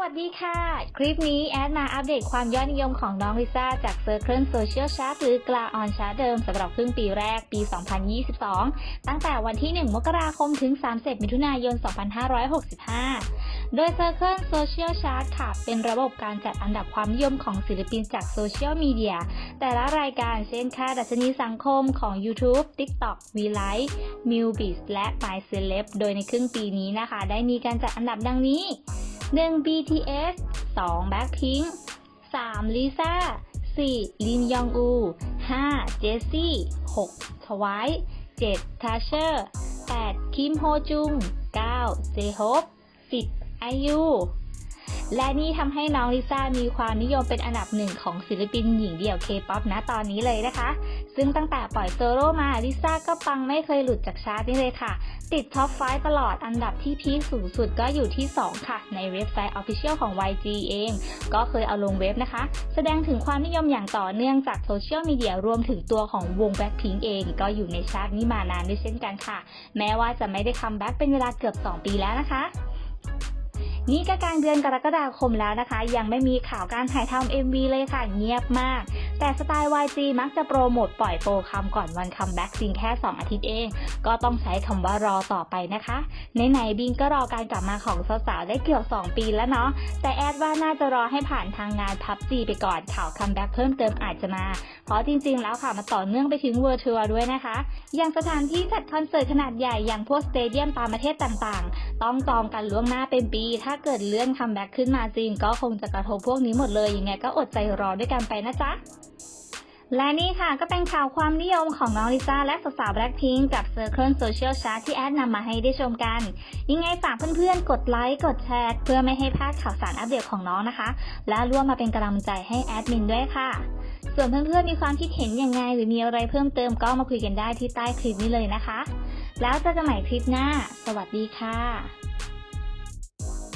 วัสดีค่ะ คลิปนี้แอดมาอัปเดตความยอดนิยมของน้องลิซ่าจาก Circle Social Chart หรือกลาออนชาร์ตเดิมสำหรับครึ่งปีแรกปี 2022 ตั้งแต่วันที่ 1 มกราคมถึง 30 มิถุนายน 2565 โดย Circle Social Chart ค่ะ เป็นระบบการจัดอันดับความนิยมของศิลปินจากโซเชียลมีเดียแต่ละรายการเช่นค่าดัชนีสังคมของ YouTube TikTok v l i v e m u b i z และ My Celeb โดยในครึ่งปีนี้นะคะ ได้มีการจัดอันดับดังนี้ 1 BTS 2 Blackpink 3 Lisa 4 Lin Yong U 5 Jessie 6 Twice 7 Tasher 8 Kim Ho Jung 9 J-Hope 10 IU และนี่ทำให้น้องลิซ่ามีความนิยมเป็นอันดับหนึ่งของศิลปินหญิงเดี่ยวเคป๊อปณตอนนี้เลยนะคะ ซึ่งตั้งแต่ปล่อยโซโล่มาลิซ่าก็ปังไม่เคยหลุดจากชาร์ตนี้เลยค่ะ ติดท็อป 5 ตลอดอันดับที่พีคสูงสุดก็อยู่ที่ 2 ค่ะ ในเว็บไซต์ Official ของ YG เอง ก็เคยเอาลงเว็บนะคะ แสดงถึงความนิยมอย่างต่อเนื่องจากโซเชียลมีเดียรวมถึงตัวของวง Blackpink เอง ก็อยู่ในชาร์ตนี้มานานด้วยเช่นกันค่ะ แม้ว่าจะไม่ได้คัมแบ็กเป็นเวลาเกือบ 2 ปีแล้วนะคะ นี่ก็กลางเดือนกรกฎาคมแล้วนะคะ ยังไม่มีข่าวการถ่ายทำ MV เลยค่ะเงียบมาก แต่สไตล์ YG มักจะโปรโมทปล่อยโปรคำก่อนวันคัมแบ็กจริงแค่ 2 อาทิตย์เอง ก็ต้องใช้คำว่ารอต่อไปนะคะไหนๆบิงก็รอการกลับมาของสาวๆได้เกือบ2 ปีแล้วเนาะแต่แอดว่าน่าจะรอให้ผ่านทางงานพับจีไปก่อนข่าวคัมแบ็กเพิ่มเติมอาจจะมา เพราะจริงๆแล้วค่ะมาต่อเนื่องไปถึงเวอร์ทัวร์ด้วยนะคะ อย่างสถานที่จัดคอนเสิร์ตขนาดใหญ่อย่างพวกสเตเดียมตามประเทศต่างๆ ต้องจองกันล่วงหน้าเป็นปี ถ้าเกิดเลื่อนคัมแบ็กขึ้นมาจริง ก็คงจะกระทบพวกนี้หมดเลย ยังไงก็อดใจรอด้วยกันไปนะจ๊ะ และนี่ค่ะก็เป็นข่าวความนิยมของน้องลิซ่าและสาวๆแบล็คพิงกับ Circle Social Chart ที่แอดนำมาให้ได้ชมกัน ยังไงฝากเพื่อนๆ กดไลค์ กดแชร์ เพื่อไม่ให้พลาดข่าวสารอัปเดตของน้องนะคะ และร่วมมาเป็นกำลังใจให้แอดมินด้วยค่ะส่วนเพื่อนๆมีความคิดเห็นยังไง หรือมีอะไรเพิ่มเติมก็มาคุยกันได้ที่ใต้คลิปนี้เลยนะคะ แล้วเจอกันใหม่คลิปหน้า สวัสดีค่ะ